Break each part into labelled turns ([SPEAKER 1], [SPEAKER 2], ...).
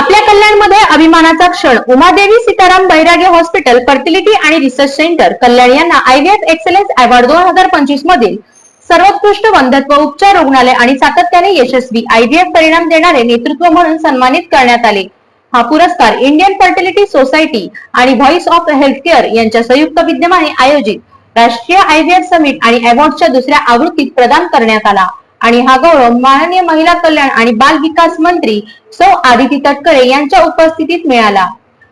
[SPEAKER 1] आपल्या कल्याणमध्ये अभिमानाचा क्षण. उमादेवी सीताराम बैरागे हॉस्पिटल फर्टिलिटी आणि रिसर्च सेंटर कल्याण यांना आयव्हीएफ एक्सलन्स अवॉर्ड दोन हजार पंचवीस मधील सर्वोत्कृष्ट वंधत्व उपचार रुग्णालय आणि सातत्याने यशस्वी आयव्हीएफ परिणाम देणारे नेतृत्व म्हणून सन्मानित करण्यात आले. हा पुरस्कार इंडियन फर्टिलिटी सोसायटी आणि व्हॉइस ऑफ हेल्थकेअर यांच्या संयुक्त विद्यमाने आयोजित राष्ट्रीय आयव्हीएफ समिट आणि अवॉर्डच्या दुसऱ्या आवृत्तीत प्रदान करण्यात आला. आणि हा गौरव माननीय महिला कल्याण आणि बाल विकास मंत्री सौ आदिती तटकरे यांच्या उपस्थितीत मिळाला.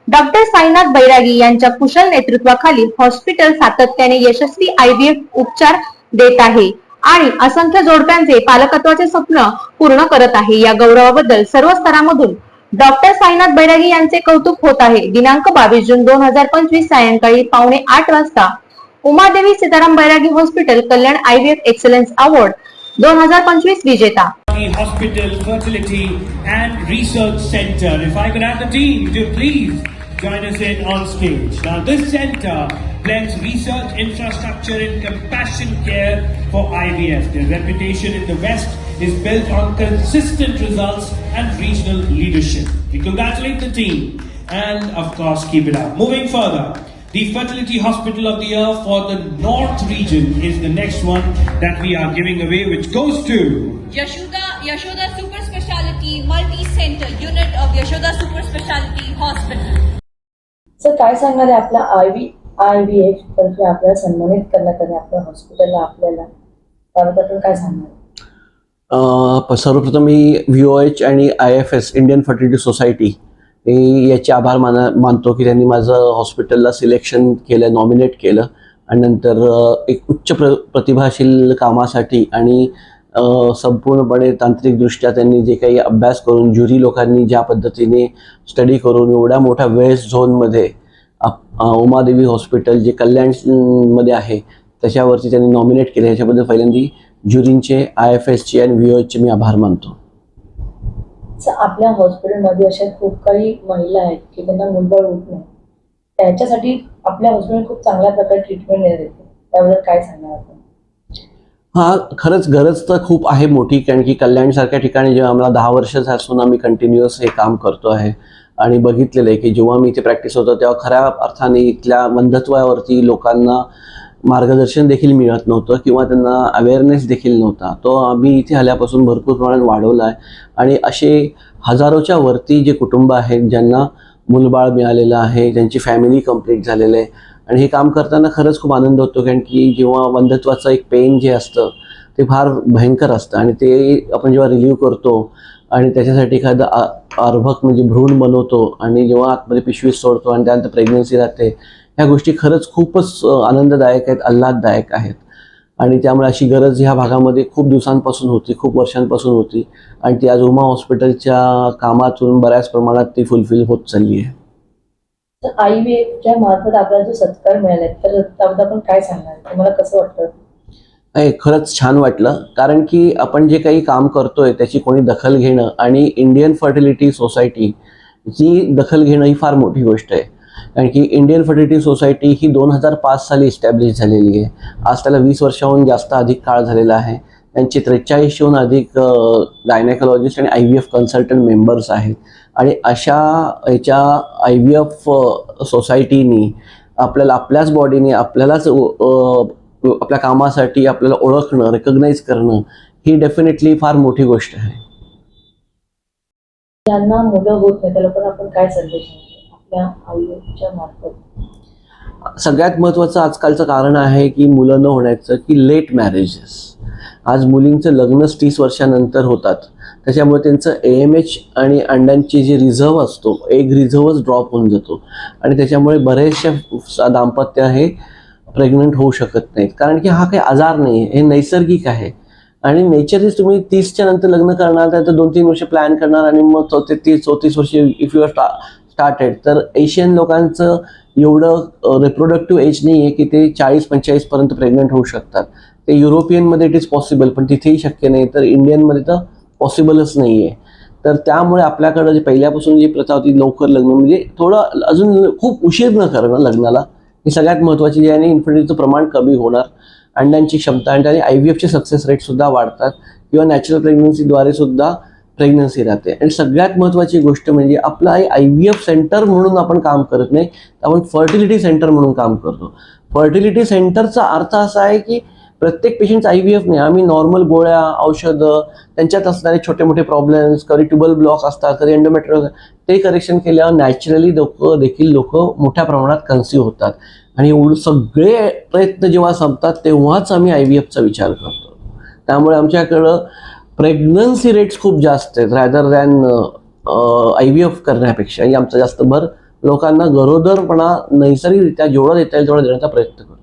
[SPEAKER 1] डॉक्टर साईनाथ बैरागी यांच्या कुशल नेतृत्वाखाली हॉस्पिटल सातत्याने यशस्वी आयव्हीएफ उपचार देत आहे आणि असंख्य जोडप्यांचे पालकत्वाचे स्वप्न पूर्ण करत आहे. या गौरवाबद्दल सर्व स्तरामधून डॉक्टर साईनाथ बैरागी यांचे कौतुक होत आहे. दिनांक बावीस जून दोन हजार पंचवीस सायंकाळी पावणे आठ वाजता Umadevi Sitaram Bairagi hospital Kalyan IVF excellence award दोन हजार पंचवीस विजेता
[SPEAKER 2] The Hospital Fertility and Research Center. If I could have the team to please join us in on stage. Now, this center blends research infrastructure and compassion care for IVF. Their reputation in the West is built on consistent results and regional leadership. We congratulate the team and, of course, keep it up. Moving further. The Fertility Hospital of the Year for the North region is the next one that we are giving away, which goes to
[SPEAKER 3] Yashoda Yashoda Super Speciality Multi Center Unit of Yashoda Super Speciality Hospital.
[SPEAKER 4] Sir काय सांगणार आहे आपल्या I V I V F तर्फे आपल्याला सन्मानित करण्यात आले आपल्या हॉस्पिटलला आपल्याला त्याबद्दल आपण काय सांगणार
[SPEAKER 5] अ, प- सर्वप्रथम मी व्ही ओ एच आणि I F S Indian fertility society हे याचे आभार माना मानतो की त्यांनी माझं हॉस्पिटलला सिलेक्शन केलं नॉमिनेट केलं आणि नंतर एक उच्च प्र प्रतिभाशील कामासाठी आणि संपूर्णपणे तांत्रिकदृष्ट्या त्यांनी जे काही अभ्यास करून ज्युरी लोकांनी ज्या पद्धतीने स्टडी करून एवढ्या मोठ्या वेस्ट झोनमध्ये उमादेवी हॉस्पिटल जे कल्याणमध्ये आहे त्याच्यावरती त्यांनी नॉमिनेट केले. ह्याच्याबद्दल पहिल्यांदा ज्युरींचे आय एफ एसचे आणि व्ही एचचे मी आभार मानतो.
[SPEAKER 4] आपल्या हॉस्पिटलमध्ये अशा खूप काही महिला आहेत की त्यांना मुलबळ होत नाही. त्याच्यासाठी आपल्या हॉस्पिटल खूप चांगल्या प्रकारे ट्रीटमेंट देण्यात येते. त्याबद्दल काय सांगणार आपण?
[SPEAKER 5] हा खरंच गरज तर खूप आहे मोठी कारण की कल्याणसारख्या ठिकाणी जेव्हा आम्हाला दहा वर्ष असून आम्ही कंटिन्युअस हे काम करतो आहे. आणि बघितलेलं आहे की जेव्हा मी इथे प्रॅक्टिस होतो तेव्हा खऱ्या अर्थाने इथल्या बंधत्वावरती लोकांना मार्गदर्शन देखील मिळत नव्हतं किंवा त्यांना अवेअरनेस देखील नव्हता. तो आम्ही इथे आल्यापासून भरपूर प्रमाणात वाढवला आहे आणि असे हजारोच्या वरती जे कुटुंब आहेत ज्यांना मूलबाळ मिळालेलं आहे ज्यांची फॅमिली कंप्लीट झालेलं आहे आणि हे काम करताना खरंच खूप आनंद होतो. कारण की जेव्हा वंधत्वाचं एक पेन जे असतं ते फार भयंकर असतं. आणि ते आपण जेव्हा रिलीव्ह करतो आणि त्याच्यासाठी एखादं आ- अर्भक म्हणजे भ्रूण बनवतो आणि जेव्हा आतमध्ये पिशवीस सोडतो आणि त्यानंतर प्रेग्नन्सी राहते ह्या गोष्टी खरंच खूपच आनंददायक आहेत आल्हाददायक आहेत. आणि त्यामुळे अशी गरज ह्या भागामध्ये खूप दिवसांपासून होती खूप वर्षांपासून होती. आणि ती आज उमा हॉस्पिटलच्या कामातून बऱ्याच प्रमाणात ती फुलफिल होत चालली आहे.
[SPEAKER 4] तर आय व्ही एफच्या मार्फत आपल्याला जो सत्कार मिळाला आहे, तर त्याबद्दल आपण काय सांगणार तुम्हाला कसं वाटतं?
[SPEAKER 5] नाही खरंच छान वाटलं. कारण की आपण जे काही काम करतोय त्याची कोणी दखल घेणं आणि इंडियन फर्टिलिटी सोसायटी ची दखल घेणं ही फार मोठी गोष्ट आहे. कारण की इंडियन फर्टिलिटी सोसायटी ही दोन हजार पाच साली इस्टॅब्लिश झालेली आहे. आज त्याला वीस वर्षाहून जास्त अधिक काळ झालेला आहे. त्यांचे त्रेचाळीसहून अधिक गायनेकॉलॉजिस्ट आणि I V F consultant members आहेत. आणि अशा याच्या आय व्ही एफ सोसायटीनी आपल्याला आपल्याच बॉडीने आपल्यालाच आपल्या कामासाठी आपल्याला ओळखणं रेकग्नाईज करणं ही डेफिनेटली फार मोठी गोष्ट आहे.
[SPEAKER 4] त्यांना मुलं होत नाही त्याला पण आपण काय संदेश आपल्या मार्फत?
[SPEAKER 5] सगळ्यात महत्त्वाचं आजकालचं कारण आहे की मुलं न होण्याचं की लेट मॅरेजेस आज मुलींचं लग्नच तीस वर्षानंतर होतात. त्याच्यामुळे त्यांचं ए एम एच आणि अंड्यांची जी रिझर्व असतो एक रिझर्वच ड्रॉप होऊन जातो. आणि त्याच्यामुळे बरेचशा दाम्पत्य हे प्रेग्नंट होऊ शकत नाहीत. कारण की हा काही आजार नाही आहे हे नैसर्गिक आहे. आणि नेचरली तुम्ही तीसच्या नंतर लग्न करणार त्यानंतर दोन तीन वर्ष प्लॅन करणार आणि मग चौथे तीस चौतीस वर्ष इफ यू आर स्टार्टेड तर एशियन लोकांचं एवढं रिप्रोडक्टिव्ह एज नाही आहे की ते चाळीस पंचेचाळीसपर्यंत प्रेग्नंट होऊ शकतात. ते युरोपियनमध्ये इट इज पॉसिबल पण तिथेही शक्य नाही. तर इंडियनमध्ये तर पॉसिबलच नाही आहे तर त्यामुळे आपल्याकडं जे पहिल्यापासून जी प्रथा होती लवकर लग्न म्हणजे थोडं अजून खूप उशीर न करणं लग्नाला ही सगळ्यात महत्त्वाची जी आहे आणि इन्फर्टिलिटीचं प्रमाण कमी होणार अंड्यांची क्षमता आणि त्याने आय व्ही एफचे सक्सेस रेटसुद्धा वाढतात किंवा नॅचरल प्रेग्नन्सीद्वारे सुद्धा प्रेग्नन्सी राहते. आणि सगळ्यात महत्त्वाची गोष्ट म्हणजे आपलं आय व्ही एफ सेंटर म्हणून आपण काम करत नाही तर आपण फर्टिलिटी सेंटर म्हणून काम करतो. फर्टिलिटी सेंटरचा अर्थ असा आहे की प्रत्येक पेशंटचा आय व्ही एफ नाही. आम्ही नॉर्मल गोळ्या औषधं त्यांच्यात असणारे छोटे मोठे प्रॉब्लेम्स कधी ट्युबल ब्लॉक असतात कधी एंडोमेट्रियल ते करेक्शन केल्यावर नॅचरली लोक देखील लोक मोठ्या प्रमाणात कन्सिव्ह होतात. आणि एवढं सगळे प्रयत्न जेव्हा संपतात तेव्हाच आम्ही आय व्ही एफचा विचार करतो. त्यामुळे आमच्याकडं प्रेग्नन्सी रेट्स खूप जास्त आहेत rather than I V F करण्यापेक्षा. आमचा जास्त भर लोकांना गरोदरपणा नैसर्गिकरित्या जेवढा देता येईल तेवढा देण्याचा प्रयत्न करतो.